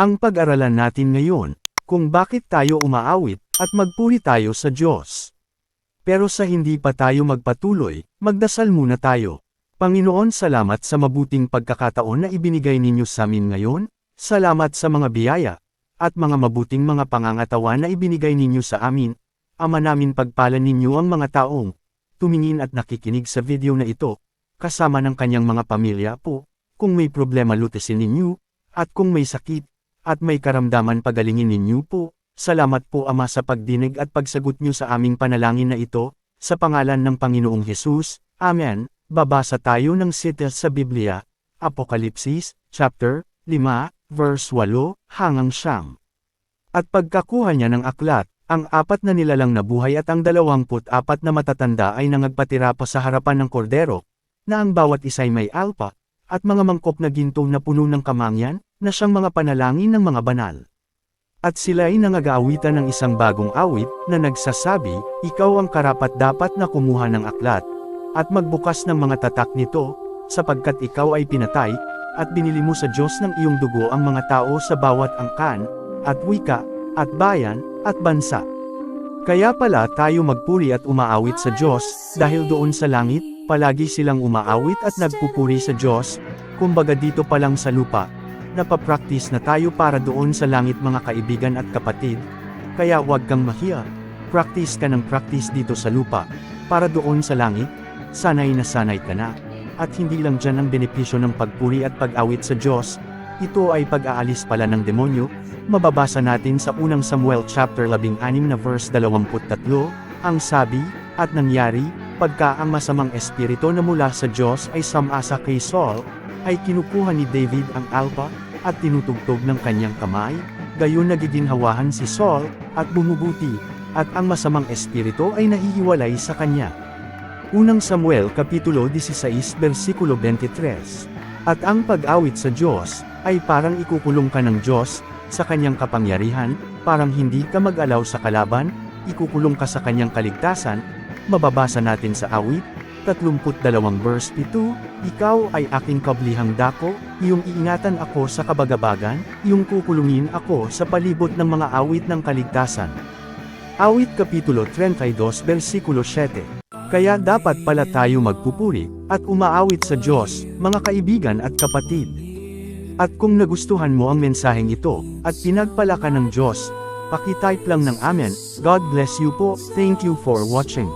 Ang pag-aralan natin ngayon, kung bakit tayo umaawit, at magpuri tayo sa Diyos. Pero sa hindi pa tayo magpatuloy, magdasal muna tayo. Panginoon salamat sa mabuting pagkakataon na ibinigay ninyo sa amin ngayon, salamat sa mga biyaya, at mga mabuting mga pangangatawan na ibinigay ninyo sa amin, Ama namin pagpalan ninyo ang mga taong, tumingin at nakikinig sa video na ito, kasama ng kanyang mga pamilya po, kung may problema lutisin ninyo, at kung may sakit, at may karamdaman pagalingin ninyo po, salamat po Ama sa pagdinig at pagsagot niyo sa aming panalangin na ito, sa pangalan ng Panginoong Hesus, Amen. Babasa tayo ng sita sa Biblia, Apokalipsis, chapter 5, verse 8, hanggang siyam. At pagkakuha niya ng aklat, ang apat na nilalang na buhay at ang dalawamput apat na matatanda ay nangagpatira pa sa harapan ng kordero, na ang bawat isa'y may alpa, at mga mangkok na ginto na puno ng kamangyan, na siyang mga panalangin ng mga banal. At sila'y nangagaawitan ng isang bagong awit, na nagsasabi, Ikaw ang karapat dapat na kumuha ng aklat, at magbukas ng mga tatak nito, sapagkat ikaw ay pinatay, at binili mo sa Diyos ng iyong dugo ang mga tao sa bawat angkan, at wika, at bayan, at bansa. Kaya pala tayo magpuri at umaawit sa Diyos, dahil doon sa langit, palagi silang umaawit at nagpupuri sa Diyos, kumbaga dito pa lang sa lupa, napapraktis na tayo para doon sa langit mga kaibigan at kapatid, kaya huwag kang mahiya, practice ka ng practice dito sa lupa, para doon sa langit, sanay na sanay ka na, at hindi lang dyan ang benepisyo ng pagpuri at pag-awit sa Diyos, ito ay pag-aalis pala ng demonyo, mababasa natin sa unang Samuel chapter 16 na verse 23, ang sabi, at nangyari, pagka ang masamang espiritu na mula sa Diyos ay samasa kay Saul, ay kinukuha ni David ang alpa, at tinutugtog ng kanyang kamay, gayon nagiginhawahan si Saul, at bumubuti, at ang masamang espiritu ay nahihiwalay sa kanya. Unang Samuel Kapitulo 16 Versikulo 23 At ang pag-awit sa Diyos, ay parang ikukulong ka ng Diyos, sa kanyang kapangyarihan, parang hindi ka mag-alaw sa kalaban, ikukulong ka sa kanyang kaligtasan, mababasa natin sa awit, 32 verse 7, Ikaw ay aking kablihang dako, iyong iingatan ako sa kabagabagan, iyong kukulungin ako sa palibot ng mga awit ng kaligtasan. Awit Kapitulo 32 versikulo 7 Kaya dapat pala tayo magpupuri, at umaawit sa Diyos, mga kaibigan at kapatid. At kung nagustuhan mo ang mensaheng ito, at pinagpala ka ng Diyos, pakitype lang ng Amen, God bless you po, thank you for watching.